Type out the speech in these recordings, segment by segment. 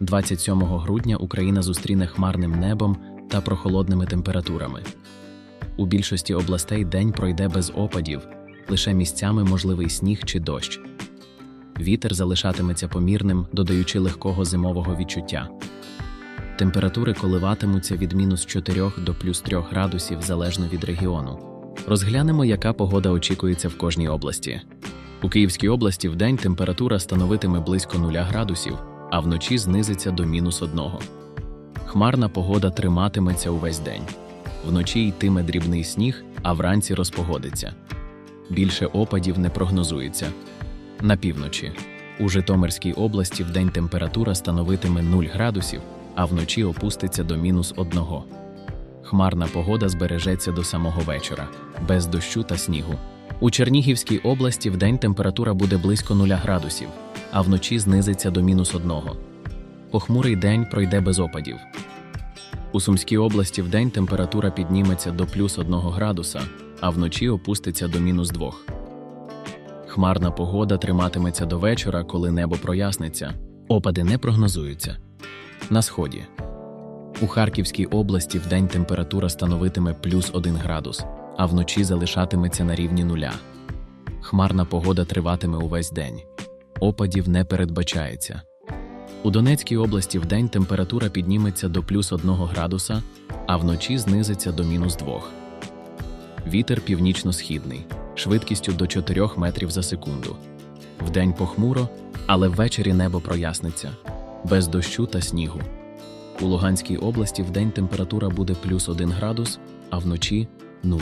27 грудня Україна зустріне хмарним небом та прохолодними температурами. У більшості областей день пройде без опадів, лише місцями можливий сніг чи дощ. Вітер залишатиметься помірним, додаючи легкого зимового відчуття. Температури коливатимуться від мінус 4 до плюс 3 градусів залежно від регіону. Розглянемо, яка погода очікується в кожній області. У Київській області вдень температура становитиме близько 0 градусів, а вночі знизиться до мінус 1. Хмарна погода триматиметься увесь день. Вночі йтиме дрібний сніг, а вранці розпогодиться. Більше опадів не прогнозується. На півночі. У Житомирській області вдень температура становитиме 0 градусів, а вночі опуститься до мінус 1. Хмарна погода збережеться до самого вечора, без дощу та снігу. У Чернігівській області вдень температура буде близько 0 градусів, а вночі знизиться до мінус 1. Похмурий день пройде без опадів. У Сумській області вдень температура підніметься до плюс 1 градуса, а вночі опуститься до мінус 2. Хмарна погода триматиметься до вечора, коли небо проясниться. Опади не прогнозуються. На сході. У Харківській області вдень температура становитиме плюс 1 градус, а вночі залишатиметься на рівні нуля. Хмарна погода триватиме увесь день. Опадів не передбачається. У Донецькій області вдень температура підніметься до плюс 1 градуса, а вночі знизиться до мінус 2. Вітер північно-східний, швидкістю до 4 метрів за секунду. Вдень похмуро, але ввечері небо проясниться, без дощу та снігу. У Луганській області вдень температура буде плюс 1 градус, а вночі 0.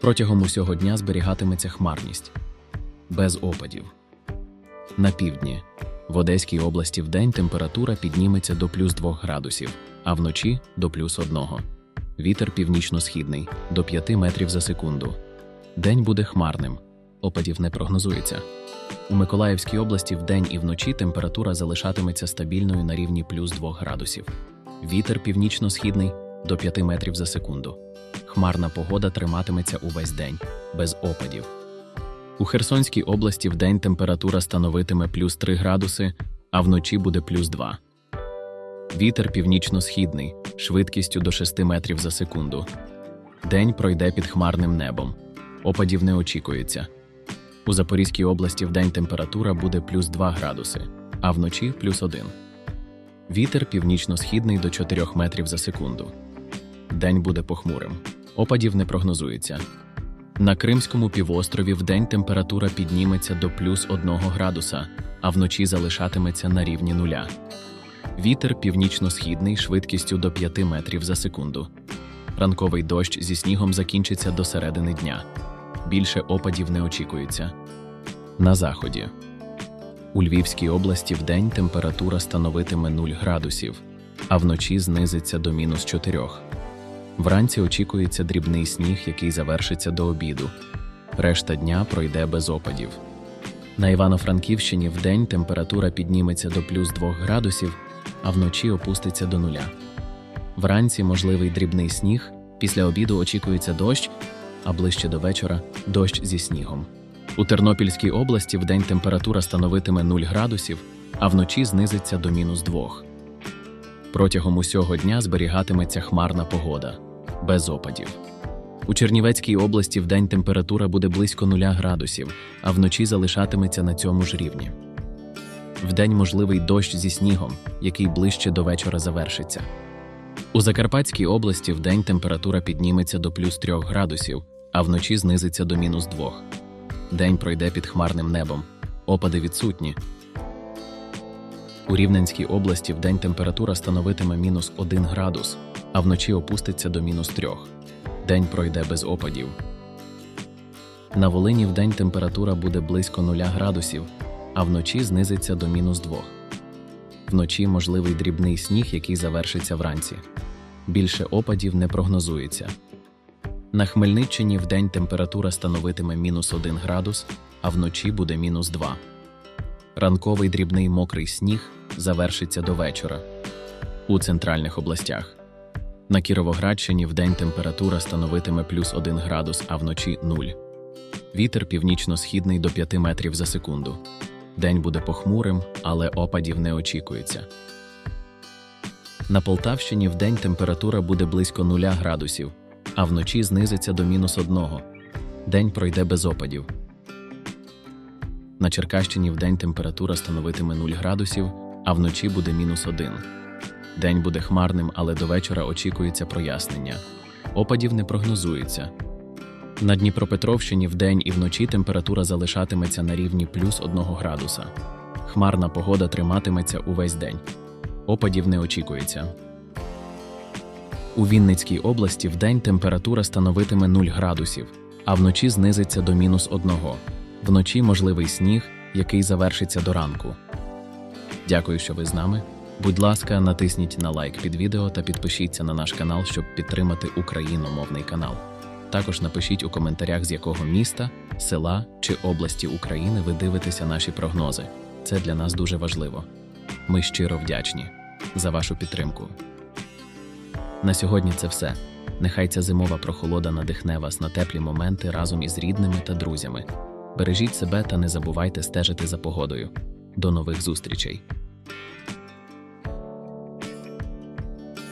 Протягом усього дня зберігатиметься хмарність, без опадів. На півдні. В Одеській області вдень температура підніметься до плюс 2 градусів, а вночі до плюс 1. Вітер північно-східний до 5 метрів за секунду. День буде хмарним, опадів не прогнозується. У Миколаївській області вдень і вночі температура залишатиметься стабільною на рівні плюс 2 градусів. Вітер північно-східний до 5 метрів за секунду. Хмарна погода триматиметься увесь день, без опадів. У Херсонській області вдень температура становитиме плюс 3 градуси, а вночі буде плюс 2. Вітер північно-східний, швидкістю до 6 метрів за секунду. День пройде під хмарним небом. Опадів не очікується. У Запорізькій області вдень температура буде плюс 2 градуси, а вночі плюс 1. Вітер північно-східний до 4 метрів за секунду. День буде похмурим. Опадів не прогнозується. На Кримському півострові вдень температура підніметься до плюс 1 градуса, а вночі залишатиметься на рівні нуля. Вітер північно-східний швидкістю до 5 метрів за секунду. Ранковий дощ зі снігом закінчиться до середини дня. Більше опадів не очікується. На заході. У Львівській області вдень температура становитиме 0 градусів, а вночі знизиться до мінус 4. Вранці очікується дрібний сніг, який завершиться до обіду. Решта дня пройде без опадів. На Івано-Франківщині вдень температура підніметься до плюс 2 градусів, а вночі опуститься до нуля. Вранці можливий дрібний сніг, після обіду очікується дощ, а ближче до вечора дощ зі снігом. У Тернопільській області вдень температура становитиме 0 градусів, а вночі знизиться до мінус 2. Протягом усього дня зберігатиметься хмарна погода, без опадів. У Чернівецькій області вдень температура буде близько 0 градусів, а вночі залишатиметься на цьому ж рівні. Вдень можливий дощ зі снігом, який ближче до вечора завершиться. У Закарпатській області вдень температура підніметься до плюс 3 градусів, а вночі знизиться до мінус 2. День пройде під хмарним небом. Опади відсутні. У Рівненській області вдень температура становитиме мінус 1 градус, а вночі опуститься до мінус 3. День пройде без опадів. На Волині вдень температура буде близько 0 градусів, а вночі знизиться до мінус 2. Вночі можливий дрібний сніг, який завершиться вранці. Більше опадів не прогнозується. На Хмельниччині вдень температура становитиме мінус 1 градус, а вночі буде мінус 2. Ранковий дрібний мокрий сніг завершиться до вечора. У центральних областях. На Кіровоградщині вдень температура становитиме плюс 1 градус, а вночі 0. Вітер північно-східний до 5 метрів за секунду. День буде похмурим, але опадів не очікується. На Полтавщині вдень температура буде близько 0 градусів, а вночі знизиться до мінус 1. День пройде без опадів. На Черкащині вдень температура становитиме 0 градусів, а вночі буде мінус 1. День буде хмарним, але до вечора очікується прояснення. Опадів не прогнозується. На Дніпропетровщині вдень і вночі температура залишатиметься на рівні плюс 1 градуса. Хмарна погода триматиметься увесь день. Опадів не очікується. У Вінницькій області вдень температура становитиме 0 градусів, а вночі знизиться до мінус 1. Вночі можливий сніг, який завершиться до ранку. Дякую, що ви з нами. Будь ласка, натисніть на лайк під відео та підпишіться на наш канал, щоб підтримати україномовний канал. Також напишіть у коментарях, з якого міста, села чи області України ви дивитеся наші прогнози. Це для нас дуже важливо. Ми щиро вдячні за вашу підтримку. На сьогодні це все. Нехай ця зимова прохолода надихне вас на теплі моменти разом із рідними та друзями. Бережіть себе та не забувайте стежити за погодою. До нових зустрічей!